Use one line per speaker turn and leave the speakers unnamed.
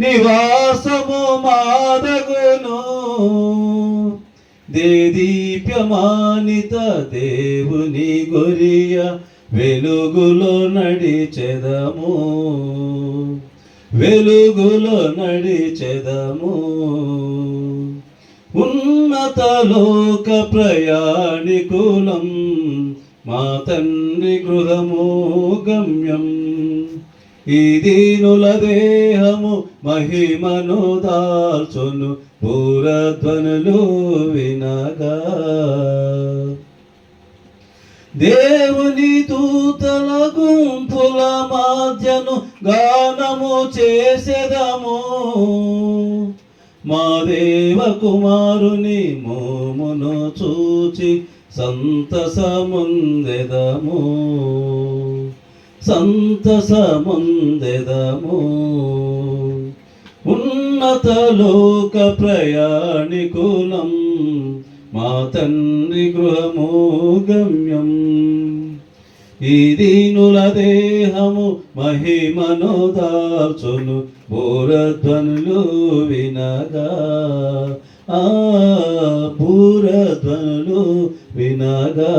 నివాసము మాదగును. దేదీప్యమానిత దేవుని గొరియ వెలుగులో నడిచెదము. వెలుగులో నడిచెదము. ఉన్నత లోక ప్రయాణికులం మా తండ్రి గృహము గమ్యం. దీనుల దేహము మహిమను దాల్చును పూరధ్వనులు వినగా. దేవుని దూతల గుంపుల మాధ్యను గానము చేసేదము. మా దేవ కుమారుని మోమును చూచి సంతసముందెదము. సంతసముందెదము. ఉన్నత లోక ప్రయాణికులం మా తండ్రి గృహము గమ్యం. ఈ దీనుల దేహము మహిమను దాల్చును బూరధ్వనులు వినగా. ఆ బూరధ్వనులు వినగా.